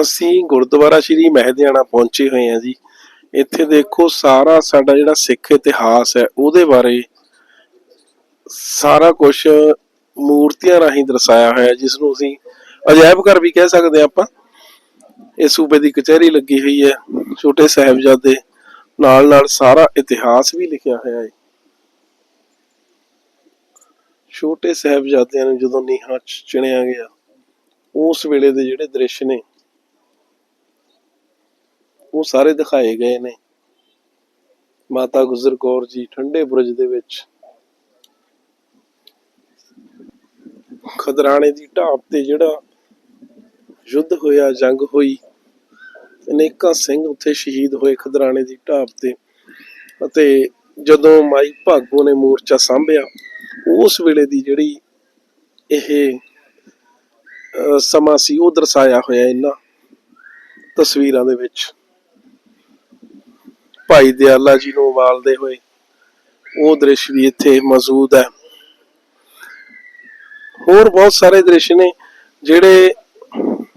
ਅਸੀਂ ਗੁਰਦੁਆਰਾ ਸ਼੍ਰੀ ਮਹਿਦਿਆਣਾ ਪਹੁੰਚੇ ਹੋਏ ਹਾਂ ਜੀ। ਇੱਥੇ ਦੇਖੋ ਸਾਰਾ ਸਾਡਾ ਜਿਹੜਾ ਸਿੱਖ ਇਤਿਹਾਸ ਹੈ, ਉਹਦੇ ਬਾਰੇ ਸਾਰਾ ਕੁਝ ਮੂਰਤੀਆਂ ਰਾਹੀਂ ਦਰਸਾਇਆ ਹੋਇਆ ਜਿਸ ਨੂੰ ਅਸੀਂ ਅਜਾਇਬ ਘਰ ਵੀ ਕਹਿ ਸਕਦੇ ਹਾਂ ਆਪਾਂ। ਇਹ ਸੂਬੇ ਦੀ ਕਚਹਿਰੀ ਲੱਗੀ ਹੋਈ ਹੈ, ਛੋਟੇ ਸਾਹਿਬਜ਼ਾਦੇ ਨਾਲ ਨਾਲ ਸਾਰਾ ਇਤਿਹਾਸ ਵੀ ਲਿਖਿਆ ਹੋਇਆ ਹੈ। ਛੋਟੇ ਸਾਹਿਬਜ਼ਾਦਿਆਂ ਨੂੰ ਜਦੋਂ ਨੀਹਾਂ 'ਚ ਚਿਣਿਆ ਗਿਆ, ਉਸ ਵੇਲੇ ਦੇ ਜਿਹੜੇ ਦ੍ਰਿਸ਼ ਨੇ, ਉਹ ਸਾਰੇ ਦਿਖਾਏ ਗਏ ਨੇ। ਮਾਤਾ ਗੁਜਰ ਕੌਰ ਜੀ ਠੰਡੇ ਬੁਰਜ ਦੇ ਵਿੱਚ ਖਦਰਾਣੇ ਦੀ ਢਾਬ ਤੇ ਜਿਹੜਾ ਯੁੱਧ ਹੋਇਆ, ਜੰਗ ਹੋਈ, ਅਨੇਕਾਂ ਸਿੰਘ ਉੱਥੇ ਸ਼ਹੀਦ ਹੋਏ ਖਦਰਾਣੇ ਦੀ ਢਾਬ ਤੇ ਅਤੇ ਜਦੋਂ ਮਾਈ ਭਾਗੋ ਨੇ ਮੋਰਚਾ ਸੰਭਿਆ, ਉਸ ਵੇਲੇ ਦੀ ਜਿਹੜੀ ਇਹ ਸਮਾਂ ਸੀ, ਉਹ ਦਰਸਾਇਆ ਹੋਇਆ ਇਹਨਾਂ ਤਸਵੀਰਾਂ ਦੇ ਵਿੱਚ। ਭਾਈ ਦਿਆਲਾ ਜੀ ਨੂੰ ਵਾਲਦੇ ਹੋਏ ਉਹ ਦ੍ਰਿਸ਼ ਵੀ ਇੱਥੇ ਮੌਜੂਦ ਹੈ। ਹੋਰ ਬਹੁਤ ਸਾਰੇ ਦ੍ਰਿਸ਼ ਨੇ ਜਿਹੜੇ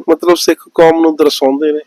ਮਤਲਬ ਸਿੱਖ ਕੌਮ ਨੂੰ ਦਰਸਾਉਂਦੇ ਨੇ।